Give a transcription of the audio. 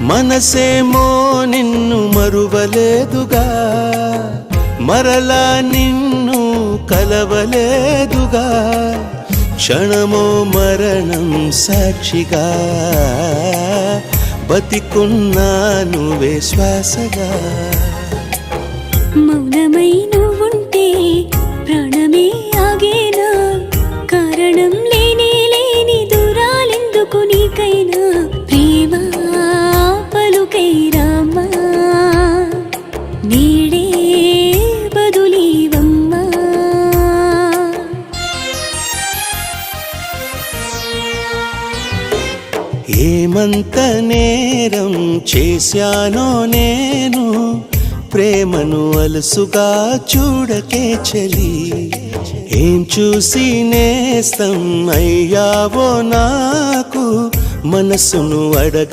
మనసేమో నిన్ను మరువలేదుగా మరలా నిన్ను కలవలేదుగా క్షణమో మరణం సాక్షిగా బతికున్నా నువ్వే శ్వాసగా. మౌనమై ఏమంత నేరం చేశానో నేను? ప్రేమను అలుసుగా చూడకే చలి. ఏం చూసి నేస్తం అయ్యావో నాకు? మనసును అడగ